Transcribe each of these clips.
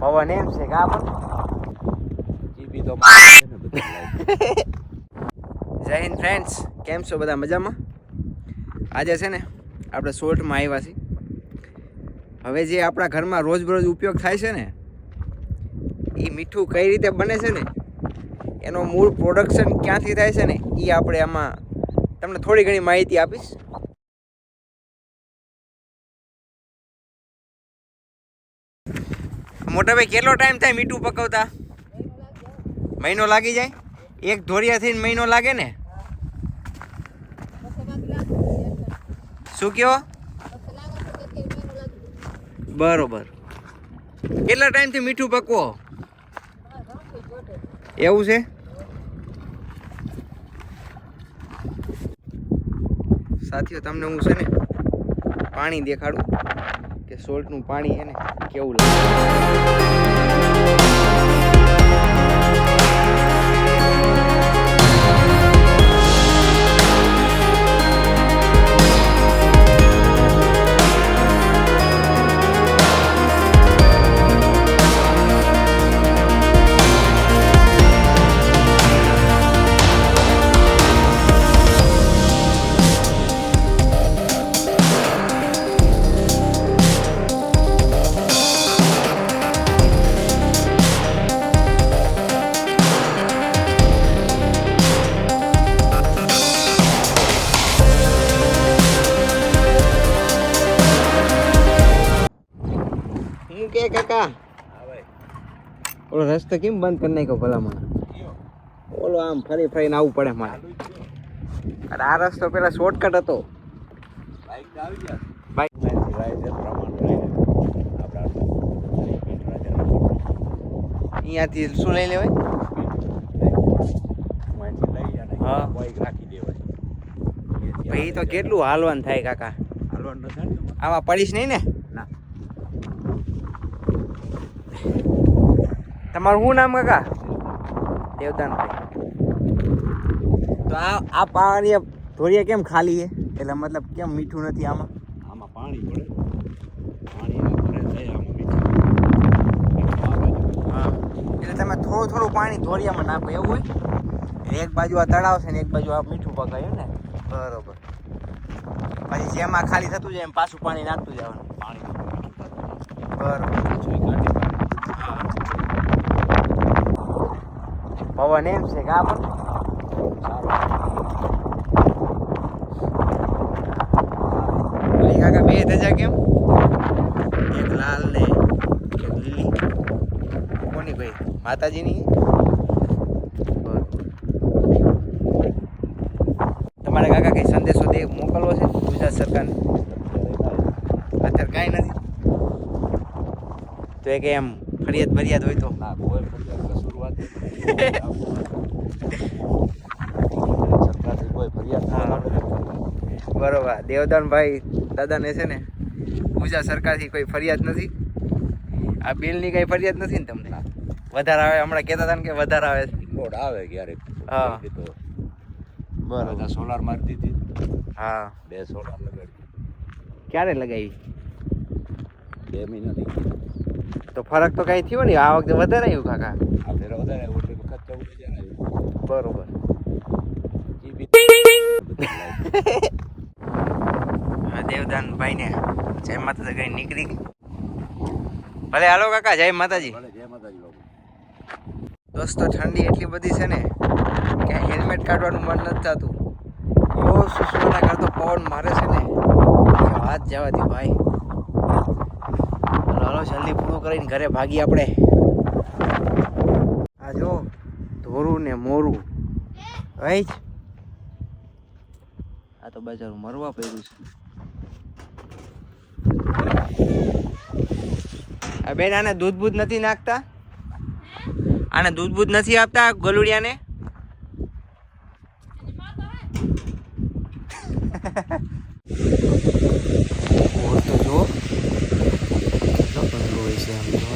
પવન એમ છે કે. જય હિન્દ ફ્રેન્ડ્સ કેમ છો બધા મજામાં? આજે છે ને આપણે શોર્ટમાં આવ્યા છીએ. હવે જે આપણા ઘરમાં રોજબરોજ ઉપયોગ થાય છે ને એ મીઠું કઈ રીતે બને છે ને એનો મૂળ પ્રોડક્શન ક્યાંથી થાય છે ને એ આપણે આમાં તમને થોડી ઘણી માહિતી આપીશ. મોટાભાઈ કેટલો ટાઈમ થાય મીઠું પકવતા? મહિનો લાગી જાય? એક ધોરિયા થઈને મહિનો લાગે ને? શું કયો? બરોબર. કેટલા ટાઈમથી મીઠું પકવો? એવું છે? સાથીઓ, તમને હું છે ને પાણી દેખાડું. કે સોલ્ટનું પાણી એને કેવું લાગે? ઓલો રસ્તો કેમ બંધ કરી નાખ્યો ભલામણ કયો? ઓલો આમ ફરી ફરીને આવવું પડે મારે અરે આ રસ્તો પેલા શોર્ટકટ હતો અહીંયાથી શું લઈ લેવાય હા. રાખી દેવાય. ભાઈ તો કેટલું હાલવાનું થાય કાકા હાલવાનું આમાં પડીશ નહીં ને ના. તમારું શું નામ કાકા? દેવદાનભાઈ તો આ આ પાણી ધોરિયા કેમ ખાલી છે? એટલે મતલબ કેમ મીઠું નથી આમાં? આમાં પાણી પડે. એટલે તમે થોડું થોડું પાણી ધોરિયામાં નાખો એવું હોય? એક બાજુ આ તળાવ છે ને એક બાજુ આ મીઠું પકાયું ને? બરોબર. પછી જેમાં ખાલી થતું જાય એમ પાછું પાણી નાખતું જવાનું. પાણી બરોબર પાછું એ કાઢી પવન એમ છે કે આ કાકા બે ધજા કેમ? એક લાલ ને એક લીલી. કોની ભાઈ? માતાજીની? તમારે કાકા કઈ સંદેશો દે મોકલવો છે ગુજરાત સરકારને? અત્યારે કાંઈ નથી. તો એ કે એમ ફરિયાદ ફરિયાદ હોય તો? ના કોઈ બરોબર. દેવદાનભાઈ દાદાને છે ને પૂજા સરકારથી કોઈ ફરિયાદ નથી? આ બિલની કઈ ફરિયાદ નથી ને તમને? વધારે આવે હમણાં કહેતા હતા ને કે વધારે આવે. છે આવે ક્યારેક હા. બરાબર. સોલાર મારી દીધી હા. બે સોલાર લગાડી. ક્યારે લગાવી? બે મહિના થઈ ગયા તો ફરક તો કઈ થયો નહીં. આ વખતે વધારે આવ્યું કાકા. આ ફેર વધારે આવ્યું એટલે વખત ચૌદ હજાર આવ્યું. બરોબર. દેવદાન ભાઈ ને જય માતાજી કઈ નીકળી ભલે હાલો કાકા જય માતાજી. જય માતાજી દોસ્તો ઠંડી એટલી બધી છે ને કે હેલ્મેટ કાઢવાનું મન નથી થતું. બહુ સુસવાના કરતો પવન મારે છે ને. હાથ જવાથી ભાઈ હાલો હાલો જલ્દી પૂરું કરીને ઘરે ભાગી આપણે. આ જો ધોરું ને મોરું. ભાઈ આ તો બજાર મરવા પડ્યું છે. બેન આને દૂધ બૂધ નથી નાખતા? આને દૂધ બૂધ નથી આપતા ગલુડિયાને? ઓર Yeah.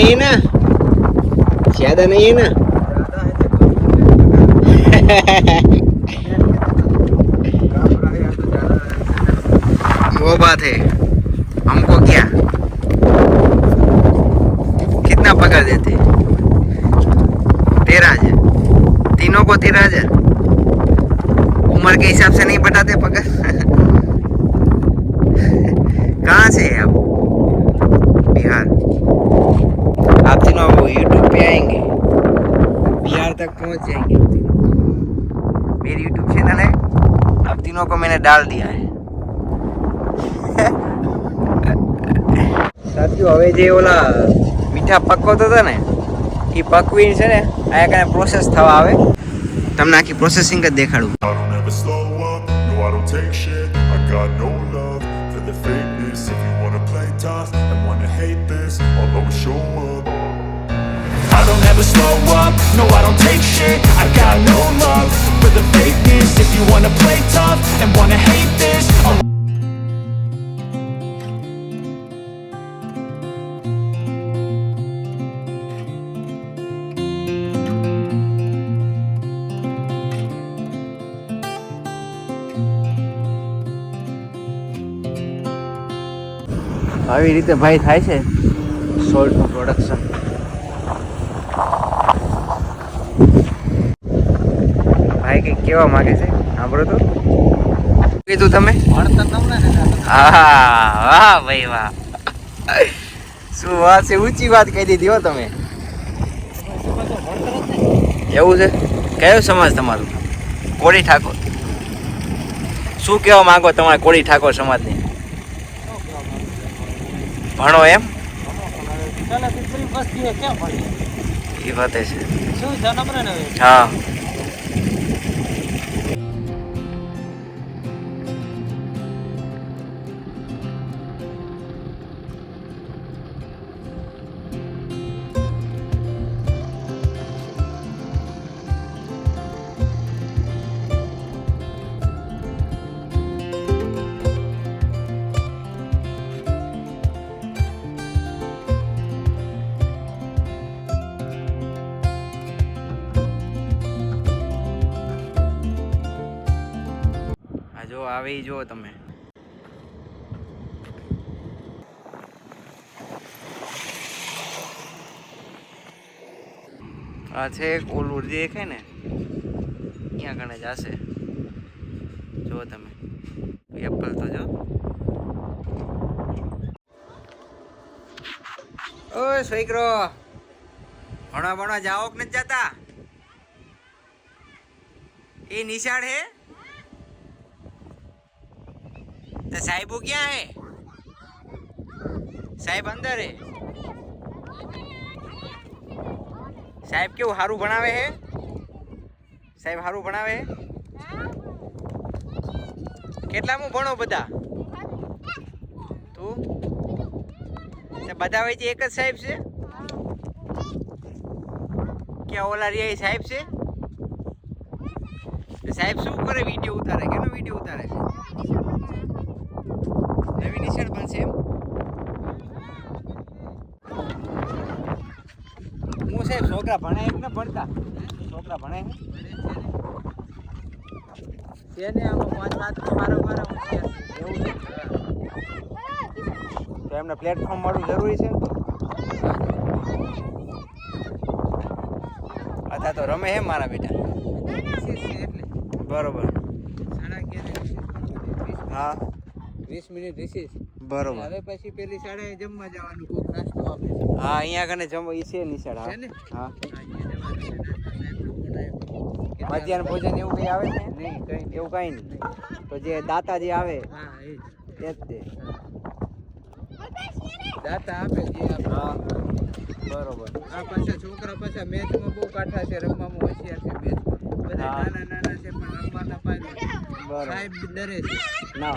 नहीं है ना ज़्यादा नहीं है ना वो बात है। हमको क्या? कितना पकड़ देते? तेरह हज़ार। तीनों को तेरह हज़ार। उम्र के हिसाब से नहीं बताते तीनों को मैंने डाल दिया है સાથીઓ હવે જે ઓલા મીઠા પકવતો હતો ને એ પકવીને છે ને આ કાંઈ પ્રોસેસ થવા આવે તમને આખી પ્રોસેસિંગ જ દેખાડું I don't ever slow up, no I don't take આવી રીતે ભાઈ થાય છે સોલ્ટનું પ્રોડક્શન ભાઈ કંઈક કેવા માંગે છે? સાંભળો તો. કીધું તમે? હા વાહ ભાઈ, વાહ. શું વાત છે? ઊંચી વાત કહી દીધી હો તમે. એવું છે? કયો સમાજ તમારું? કોળી ઠાકોર. શું કહેવા માંગો તમારા કોળી ઠાકોર સમાજને? ભણો એમ? એ વાત છે. હા. જો આવે જો તમે. આ છે એક ઓલું જે દેખાય ને, ત્યાં કણે જશે જુઓ તમે. એપલ તો જો. ઓ છોકરો ભણવા ભણવા જાઓ કે નથી જતા? એ નિશાળ હે? तो साहिब वो क्या है સાહેબ અંદર હે સાહેબ કેવું સારું ભણાવે હે સાહેબ સારું ભણાવે હે કેટલામું ભણો બધા તું તે બધા વચ્ચે એક જ સાહેબ છે કે ઓલા રિયા એ સાહેબ છે તે સાહેબ શું કરે વિડીયો ઉતારે કેનો વિડીયો ઉતારે છે નવી નિશાળ બનશે એમ. હું સાહેબ છોકરા ભણે એમ ને ભણતા? છોકરા ભણે છે? તેને આમાં પાંચ વાત મારો એવું છે? તો એમને પ્લેટફોર્મ મળવું જરૂરી છે? અથવા તો રમે હે મારા બેટા? બરોબર. હા. વીસ મિનિટ રીસીસ. બરોબર. હવે પછી પેલી શાળાએ જમવા જવાનું કોક નાસ્તો આપે હા અહીંયા કને જમ ઈ છે નિશાળ? હા. હા. મધ્યાહન ભોજન એવું કંઈ આવે છે? નહીં કઈ એવું કઈ નહીં. તો જે દાતા જે આવે હા એ જ. એ જ તે. દાતા આપે જે હા બરોબર. આ પાછા છોકરા પાછા મેચમાં બહુ કાઠા છે રમવામાં હોશિયાર છે મેચમાં બધા. નાના નાના છે પણ રમવાના પાછળ સાહેબ ડરે છે ના.